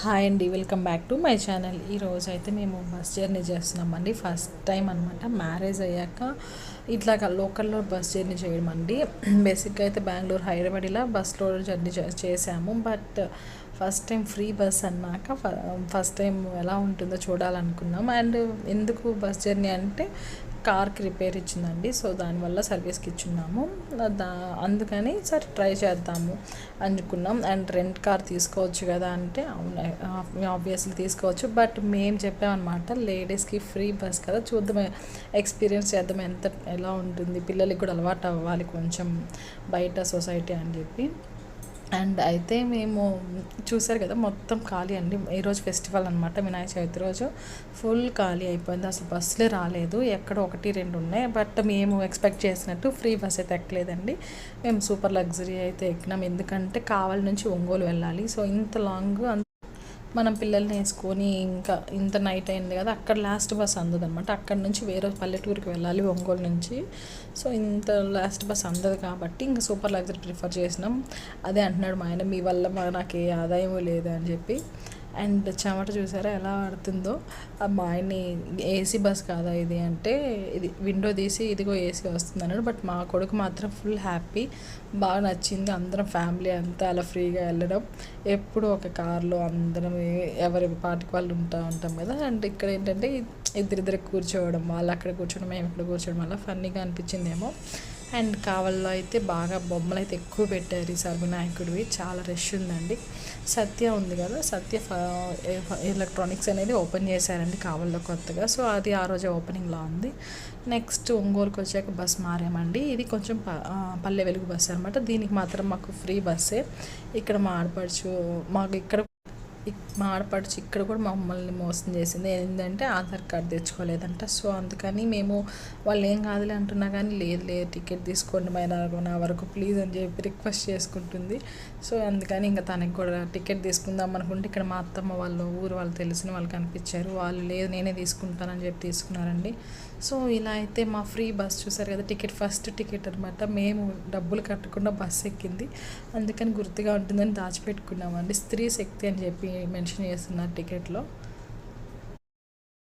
Hi అండి welcome back to my channel. ఈరోజు అయితే మేము బస్ జర్నీ చేస్తున్నామండి. ఫస్ట్ టైం అనమాట మ్యారేజ్ అయ్యాక ఇట్లా లోకల్లో బస్ జర్నీ చేయడం అండి. బేసిక్గా అయితే బెంగళూరు హైదరాబాద్ ఇలా బస్లో జర్నీ చేసాము but first time free bus అన్నాక ఫస్ట్ టైం ఎలా ఉంటుందో చూడాలనుకున్నాం. అండ్ ఎందుకు బస్ జర్నీ అంటే కార్కి రిపేర్ ఇచ్చిందండి. సో దానివల్ల సర్వీస్కి ఇచ్చున్నాము. దా అందుకని సరే ట్రై చేద్దాము అనుకున్నాం. అండ్ రెంట్ కార్ తీసుకోవచ్చు కదా అంటే అవును ఆబ్వియస్లీ తీసుకోవచ్చు. బట్ మేము చెప్పామన్నమాట లేడీస్కి ఫ్రీ బస్ కదా. చూద్దాం ఎక్స్పీరియన్స్ చేద్దాం ఎంత ఎలా ఉంటుంది. పిల్లలకి కూడా అలవాటు అవ్వాలి కొంచెం బయట సొసైటీ అని చెప్పి. అండ్ అయితే మేము చూసారు కదా మొత్తం ఖాళీ అండి. ఈరోజు ఫెస్టివల్ అనమాట వినాయక చవితి రోజు. ఫుల్ ఖాళీ అయిపోయింది. అసలు బస్సులే రాలేదు. ఎక్కడ ఒకటి రెండు ఉన్నాయి. బట్ మేము ఎక్స్పెక్ట్ చేసినట్టు ఫ్రీ బస్ అయితే ఎక్కలేదండి. మేము సూపర్ లగ్జరీ అయితే ఎక్కినాం. ఎందుకంటే కావాలి నుంచి ఒంగోలు వెళ్ళాలి. సో ఇంత లాంగ్ మనం పిల్లల్ని వేసుకొని ఇంకా ఇంత నైట్ అయింది కదా అక్కడ లాస్ట్ బస్ అందదు అనమాట అక్కడ నుంచి వేరే పల్లెటూరుకి వెళ్ళాలి ఒంగోలు నుంచి. సో ఇంత లాస్ట్ బస్ అందదు కాబట్టి ఇంకా సూపర్ లగ్జరీ ప్రిఫర్ చేసినాం. అదే అంటున్నాడు మా ఆయన మీ వల్ల నాకు ఏ ఆదాయం లేదు అని చెప్పి. అండ్ చెమట చూసారా ఎలా పడుతుందో మా ఆయన్ని ఏసీ బస్ కాదా ఇది అంటే ఇది విండో తీసి ఇదిగో ఏసీ వస్తుంది అన్నాడు. బట్ మా కొడుకు మాత్రం ఫుల్ హ్యాపీ. బాగా నచ్చింది. అందరం ఫ్యామిలీ అంతా అలా ఫ్రీగా వెళ్ళడం. ఎప్పుడు ఒక కార్లో అందరం ఎవరి పాటికి వాళ్ళు ఉంటా ఉంటాం కదా. అండ్ ఇక్కడ ఏంటంటే ఇద్దరిద్దరు కూర్చోవడం వాళ్ళు అక్కడ కూర్చోవడం మేము ఇక్కడ కూర్చోవడం వల్ల ఫన్నీగా అనిపించిందేమో. అండ్ కావల్లో అయితే బాగా బొమ్మలు అయితే ఎక్కువ పెట్టారు ఈసారి వినాయకుడివి చాలా రష్ ఉందండి. సత్య ఉంది కదా సత్య ఎలక్ట్రానిక్స్ అనేది ఓపెన్ చేశారండి కావల్లో కొత్తగా. సో అది ఆ రోజే ఓపెనింగ్లో ఉంది. నెక్స్ట్ ఒంగోలుకి వచ్చాక బస్ మారామండి. ఇది కొంచెం పల్లె వెలుగు బస్ అనమాట దీనికి మాత్రం మాకు ఫ్రీ బస్సే. ఇక్కడ మా ఆడపడుచు మాకు ఇక్కడ మా ఆడపడుచు ఇక్కడ కూడా మమ్మల్ని మోసం చేసింది. ఏంటంటే ఆధార్ కార్డు తెచ్చుకోలేదంట. సో అందుకని మేము వాళ్ళు ఏం కాదులే అంటున్నా కానీ లేదు లేదు టికెట్ తీసుకోండి మైన నా వరకు ప్లీజ్ అని చెప్పి రిక్వెస్ట్ చేసుకుంటుంది. సో అందుకని ఇంకా తనకి కూడా టికెట్ తీసుకుందాం అనుకుంటే ఇక్కడ మా అత్తమ్మ వాళ్ళు ఊరు వాళ్ళు తెలిసిన వాళ్ళు కనిపించారు. వాళ్ళు లేదు నేనే తీసుకుంటానని చెప్పి తీసుకున్నారండి. సో ఇలా అయితే మా ఫ్రీ బస్ చూసారు కదా టికెట్ ఫస్ట్ టికెట్ అనమాట మేము డబ్బులు కట్టకుండా బస్సు ఎక్కింది. అందుకని గుర్తుగా ఉంటుందని దాచిపెట్టుకున్నామండి. స్త్రీ శక్తి అని చెప్పి మెన్షన్ చేస్తున్నారు టికెట్లో